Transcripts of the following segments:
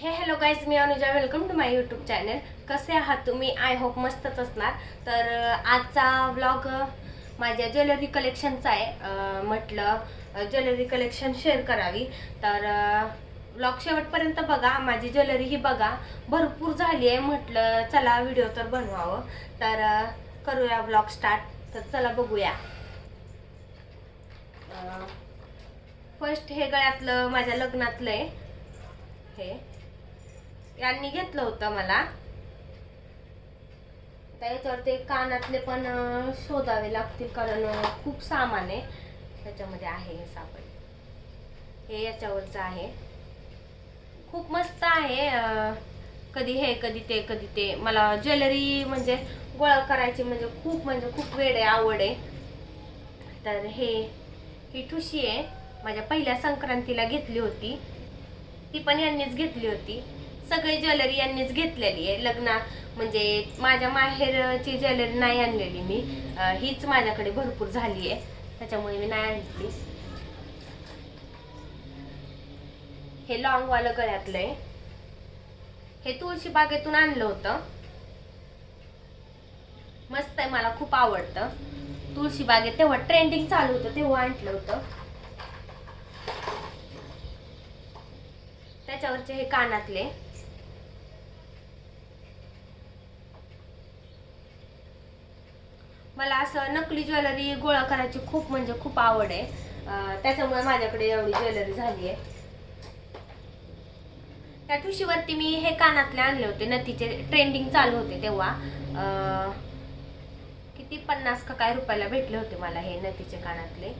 हे hello guys me Anuja. Welcome to my YouTube channel कसे आहात तुम्ही? आय होप मस्तच असणार. तर आजचा व्लॉग माझ्या ज्वेलरी कलेक्शनचा आहे. म्हटलं ज्वेलरी कलेक्शन शेअर करावी. तर ब्लॉग शेवटपर्यंत बघा. माझी ज्वेलरी ही बघा. भरपूर झाली आहे. म्हटलं चला व्हिडिओ तर बनवावं. तर करूया ब्लॉग स्टार्ट तर चला बघूया. फर्स्ट हे गळ्यातलं माझ्या लग्नातलं आहे. हे. यांनी घेतलं होतं मला. त्याच्यावर ते कानातले पण शोधावे लागतील कारण खूप सामान आहे. त्याच्यामध्ये आहे हे साबण. हे याच्यावरचं आहे. खूप मस्त आहे कधी हे कधी ते कधी ते. मला ज्वेलरी म्हणजे गोळा करायची म्हणजे खूप म्हणजे खूप वेळ आहे आवड आहे. तर हे ही ठुशी आहे. माझ्या पहिल्या संक्रांतीला घेतली होती. ती पण यांनीच घेतली होती. सगळी ज्वेलरी यांनीच घेतलेली आहे. लग्नात म्हणजे माझ्या माहेरची ज्वेलरी नाही आणलेली मी. हीच माझ्याकडे भरपूर झाली आहे. त्याच्यामुळे मी नाही आणली. हे लॉंग वालं गळ्यातलं आहे. हे तुळशी बागेतून आणलं होतं. मस्त आहे मला खूप आवडतं. तुळशी बागेत तेव्हा ट्रेंडिंग चालू होतं तेव्हा आणलं होतं. त्याच्यावरचे हे कानातले. मला असं नकली ज्वेलरी गोळा करायची खूप म्हणजे खूप आवड आहे. त्याच्यामुळे माझ्याकडे एवढी ज्वेलरी झाली आहे. त्या ठुशीवरती मी हे कानातले आणले होते नतीचे ट्रेंडिंग चालू होते तेव्हा. किती? पन्नास का काय रुपयाला भेटले होते मला हे नतीचे कानातले.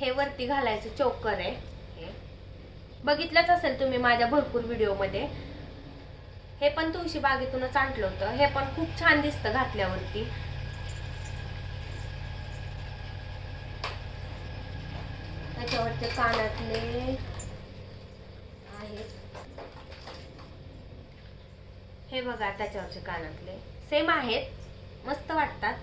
हे वरती घालायचं चोकर आहे. बघितलंच असेल तुम्ही माझ्या भरपूर व्हिडिओमध्ये. हे पण तुळशी बागेतूनच आणलं होतं. हे पण खूप छान दिसतं घातल्यावरती. त्याच्यावरचे कानातले आहेत. हे बघा त्याच्यावरचे कानातले. सेम आहेत. मस्त वाटतात.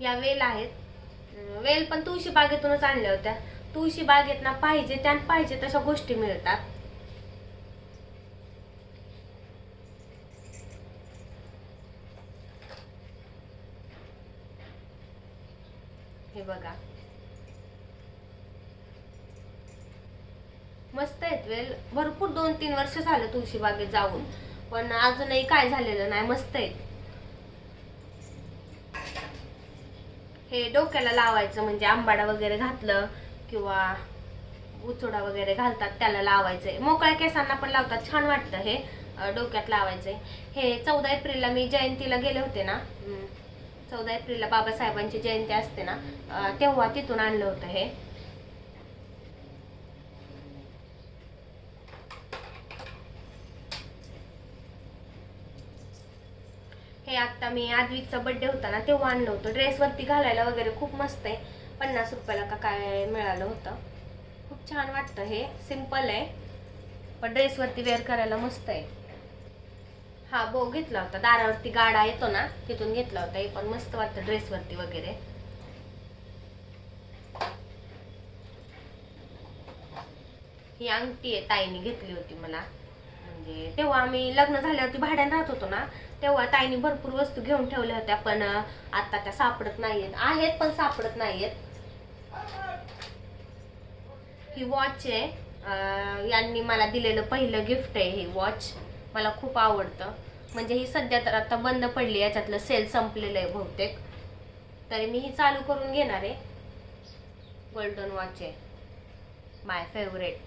या वेल आहेत. वेल पण तुळशी बागेतूनच आणल्या होत्या. तुळशी बागेत ना पाहिजे त्यान पाहिजे तशा गोष्टी मिळतात. हे बघा. मस्त आहेत वेल. भरपूर दोन तीन वर्ष झालं तुळशी बागेत जाऊन. पण अजूनही काय झालेलं नाही मस्त आहेत. हे डोक्याला लावायचं म्हणजे आंबाडा वगैरे घातलं किंवा उचोडा वगैरे घालतात त्याला लावायचंय. मोकळ्या केसांना पण लावतात छान वाटतं हे डोक्यात लावायचंय. हे चौदा एप्रिलला मी जयंतीला गेले होते ना चौदा एप्रिलला बाबासाहेबांची जयंती असते ना तेव्हा तिथून आणलं होतं हे. हे आता मी आदवीचा बर्थडे होता ना तेव्हा आणलं होतं. ड्रेसवरती घालायला वगैरे खूप मस्त आहे. पन्नास रुपयाला का काय मिळालं होतं. खूप छान वाटतं हे. सिंपल आहे. पण ड्रेसवरती वेअर करायला मस्त आहे. हा बो घेतला होता. दारावरती गाडा येतो ना तिथून घेतला होता. हे पण मस्त वाटतं ड्रेसवरती वगैरे. ही अंगठी आहे ताईने घेतली होती मला. म्हणजे तेव्हा आम्ही लग्न झाल्यावरती भाड्यानं राहत होतो ना तेव्हा ताईने भरपूर वस्तू घेऊन ठेवल्या होत्या पण आता त्या सापडत नाहीयेत. आहेत पण सापडत नाहीयेत. ही वॉच आहे. यांनी मला दिलेलं पहिलं गिफ्ट आहे ही वॉच मला खूप आवडतं. म्हणजे ही सध्या तर आता बंद पडली याच्यातलं सेल संपलेलं आहे बहुतेक. तरी मी ही चालू करून घेणार आहे. गोल्डन वॉच आहे. माय फेवरेट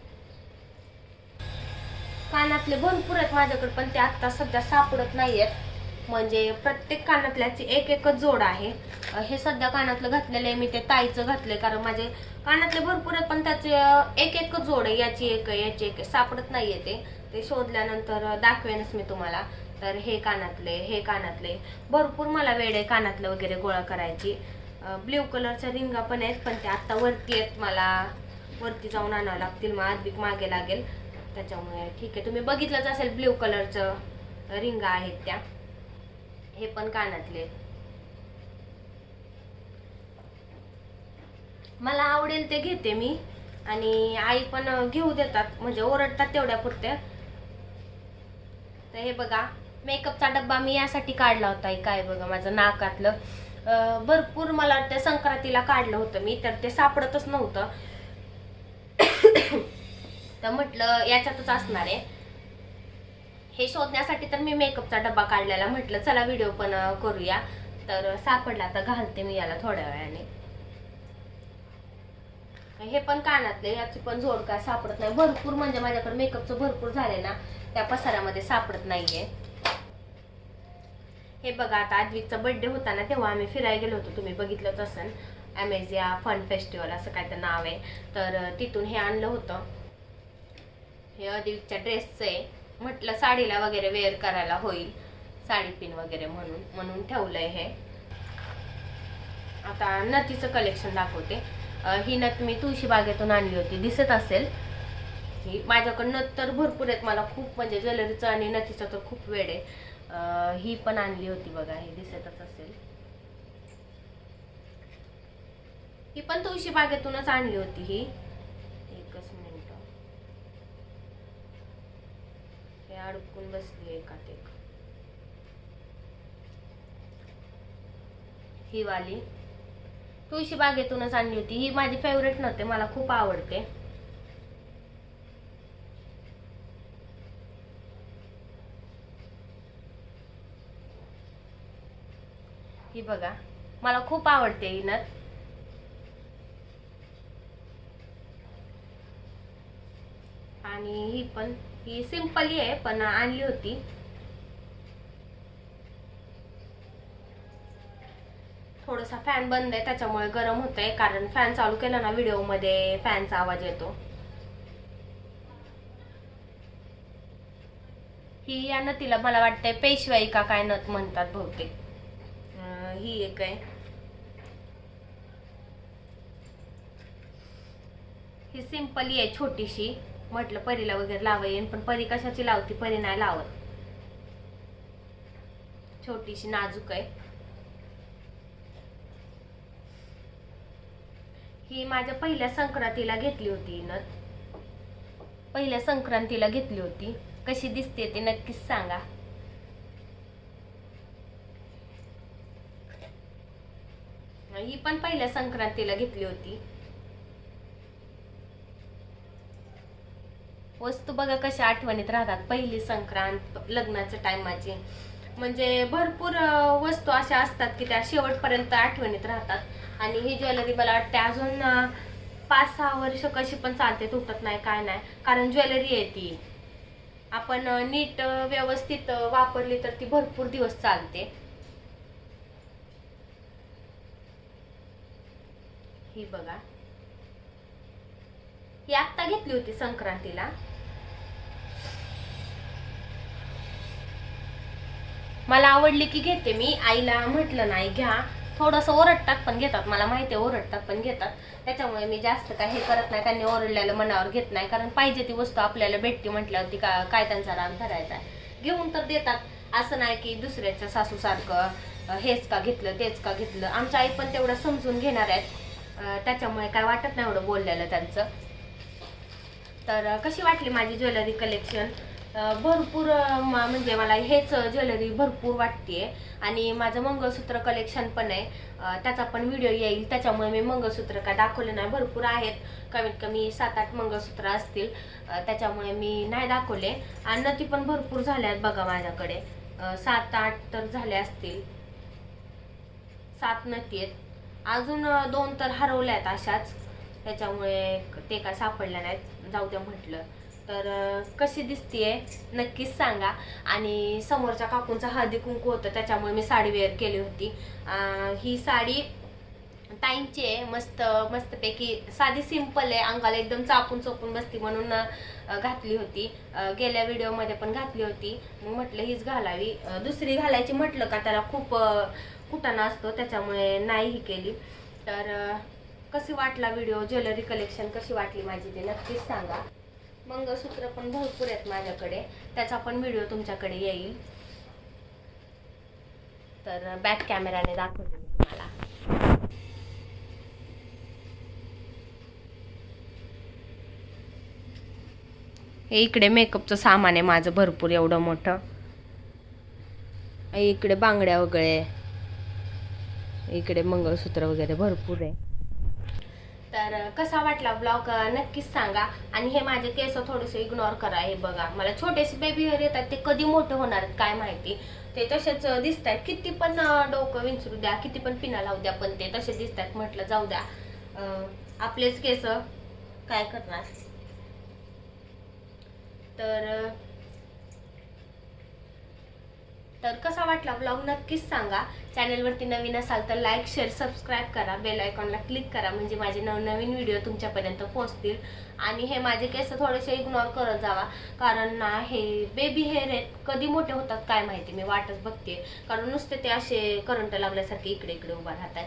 कानातले भरपूर आहेत माझ्याकडे पण ते आत्ता सध्या सापडत नाही आहेत म्हणजे प्रत्येक कानातल्याची एक एकच जोड आहे. हे सध्या कानातलं घातलेलं आहे मी ते ताईचं घातले कारण माझे कानातले भरपूर आहेत पण त्याचे एक एक एकच जोड आहे याची एक याची एक सापडत नाही ते. ते शोधल्यानंतर दाखवेनच मी तुम्हाला. तर हे कानातले हे कानातले. भरपूर मला वेळ आहे कानातलं वगैरे गोळा करायची. ब्ल्यू कलरच्या रिंगा पण आहेत पण त्या आत्ता वरती आहेत मला वरती जाऊन आणावं लागतील मग अधिक मागे लागेल. त्याच्यामुळे ठीक आहे. तुम्ही बघितलंच असेल ब्ल्यू कलरचं रिंगा आहेत त्या. हे पण कानातले मला आवडेल ते घेते मी. आणि आई पण घेऊ देतात म्हणजे ओरडतात तेवढ्या पुरत्या. तर हे बघा मेकअपचा डब्बा मी यासाठी काढला होता काय बघा माझं नाकातलं. भरपूर मला वाटतं संक्रांतीला काढलं होतं मी तर ते सापडतच नव्हतं. तर म्हटलं याच्यातच असणार आहे. हे शोधण्यासाठी तर मी मेकअपचा डब्बा काढलेला म्हटलं चला व्हिडिओ पण करूया. तर सापडला तर घालते मी याला थोड्या वेळाने. हे पण कानातले याची पण जोड काय सापडत नाही. भरपूर म्हणजे माझ्याकडे मेकअपचं भरपूर झाले ना त्या पसाऱ्यामध्ये सापडत नाहीये. हे बघा आता आद्विकचा बर्थडे होता ना तेव्हा आम्ही फिरायला गेलो होतो. तुम्ही बघितलंच असेल. अमेझिया फन फेस्टिवल असं काय तर नाव आहे. तर तिथून हे आणलं होतं. हे आद्विकच्या ड्रेसचं आहे. म्हटलं साडीला वगैरे वेअर करायला होईल. साडी पिन वगैरे म्हणून म्हणून ठेवलंय हे. आता नथीचं कलेक्शन दाखवते. ही नथ मी तुळशी बागेतून आणली होती. दिसत असेल. ही माझ्याकडे नथ तर भरपूर आहेत. मला खूप म्हणजे ज्वेलरीचं आणि नथीचं तर खूप वेळ आहे. ही पण आणली होती बघा. ही दिसतच असेल. ही पण तुळशी बागेतूनच आणली होती ही एकच मिनिट अडकून बसली एकात एक ही वाली. तुळशी बागेतूनच आणली होती. ही माझी फेवरेट नव्हते मला खूप आवडते. ही बघा. मला खूप आवडते ही नथ आणि ही पण. ही सिंपली आहे पण आणली होती. थोडासा फॅन बंद आहे त्याच्यामुळे गरम होत आहे कारण फॅन चालू केला ना व्हिडिओमध्ये फॅनचा आवाज येतो. ही या नथीला मला वाटतंय पेशवाई का काय नथ म्हणतात बहुतेक. ही एक आहे. ही सिंपली आहे छोटीशी. म्हटलं परीला वगैरे लावा येईन पण परी कशाची लावती? परी नाही लावत. छोटीशी नाजूक आहे. ही माझ्या पहिल्या संक्रांतीला घेतली होती न नथ पहिल्या संक्रांतीला घेतली होती. कशी दिसते ते नक्कीच सांगा. ही पण पहिल्या संक्रांतीला घेतली होती. वस्तू बघा कशा आठवणीत राहतात. पहिली संक्रांत लग्नाच्या टायमाची म्हणजे भरपूर वस्तू अशा असतात की त्या शेवटपर्यंत आठवणीत राहतात. आणि ही ज्वेलरी मला वाटते अजून पाच सहा वर्ष कशी पण चालते तुटत नाही काय नाही. कारण ज्वेलरी आहे ती. आपण नीट व्यवस्थित वापरली तर ती भरपूर दिवस चालते. ही बघा. ही आत्ता घेतली होती संक्रांतीला. मला आवडली की घेते मी. आईला म्हटलं नाही घ्या. थोडंसं ओरडतात पण घेतात. मला माहिती आहे ओरडतात पण घेतात. त्याच्यामुळे मी जास्त काय हे करत नाही. त्यांनी ओरडलेलं मनावर घेत नाही. कारण पाहिजे ती वस्तू आपल्याला भेटते म्हटल्यावरती का काय त्यांचा राग धरायचा आहे. घेऊन तर देतात. असं नाही की दुसऱ्याच्या सासूसारखं हेच का घेतलं तेच का घेतलं. आमच्या आई पण तेवढं समजून घेणार आहेत. त्याच्यामुळे काय वाटत नाही एवढं बोललेलं त्यांचं. तर कशी वाटली माझी ज्वेलरी कलेक्शन? भरपूर म्हणजे मला हेच ज्वेलरी भरपूर वाटते आणि माझं मंगळसूत्र कलेक्शन पण आहे. त्याचा पण व्हिडिओ येईल. त्याच्यामुळे मी मंगळसूत्र काय दाखवले नाही भरपूर आहेत. कमीत कमी सात आठ मंगळसूत्र असतील. त्याच्यामुळे मी नाही दाखवले. आणि नथी पण भरपूर झाल्या आहेत बघा माझ्याकडे. सात आठ तर झाले असतील. सात नथी आहेत अजून दोन तर हरवल्या आहेत अशाच. त्याच्यामुळे ते काय सापडल्या नाहीत. जाऊ द्या म्हटलं. तर कशी दिसतीये नक्कीच सांगा. आणि समोरच्या काकूंचा हळदी कुंकू होतं त्याच्यामुळे मी साडी वेअर केली होती. ही साडी ताईंची आहे मस्त मस्तपैकी साधी सिंपल आहे. अंगाला एकदम चापून चोपून बसती म्हणून घातली होती. गेल्या व्हिडिओमध्ये पण घातली होती. मग म्हटलं हीच घालावी. दुसरी घालायची म्हटलं का त्याला खूप कुटाणा असतो त्याच्यामुळे नाही ही केली. तर कशी वाटला व्हिडिओ ज्वेलरी कलेक्शन कशी वाटली माझी ते नक्कीच सांगा. मंगळसूत्र पण भरपूर आहेत माझ्याकडे. त्याचा पण व्हिडिओ तुमच्याकडे येईल. तर बॅक कॅमेराने दाखवते मी तुम्हाला. हे इकडे मेकअपचं सामान आहे माझं भरपूर एवढं मोठं. इकडे बांगड्या वगैरे. इकडे मंगळसूत्र वगैरे भरपूर आहे. तर कसा वाटला ब्लॉग नक्कीच सांगा. आणि हे माझे केस थोडेसे इग्नोर करा हे बघा. मला छोटेसे बेबी हेअर येतात ते कधी मोठे होणार आहेत काय माहिती? ते तसेच दिसत आहेत किती पण डोकं विंचरू द्या किती पण पिना लावू द्या पण ते तसे दिसत आहेत म्हटलं जाऊ द्या. आपलेच केस काय करणार? तर तर कसा वाटला ब्लॉग नक्कीच सांगा. चॅनलवरती नवीन असाल तर लाईक शेअर सबस्क्राईब करा. बेल आयकॉनला क्लिक करा म्हणजे माझे नवनवीन व्हिडिओ तुमच्यापर्यंत पोहोचतील. आणि हे माझे केस थोडेसे इग्नोर करत जावा. कारण ना हे बेबी हेअर आहेत कधी मोठे होतात काय माहिती? मी वाटच बघते. कारण नुसते ते असे करंट लागल्यासारखे इकडे इकडे उभा राहतात.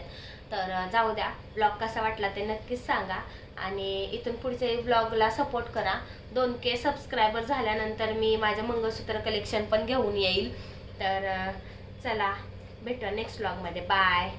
तर जाऊ द्या. ब्लॉग कसा वाटला ते नक्कीच सांगा. आणि इथून पुढचे ब्लॉगला सपोर्ट करा. दोन के सबस्क्रायबर झाल्यानंतर मी माझं मंगळसूत्र कलेक्शन पण घेऊन येईल. तर चला भेटूया नेक्स्ट ब्लॉगमध्ये बाय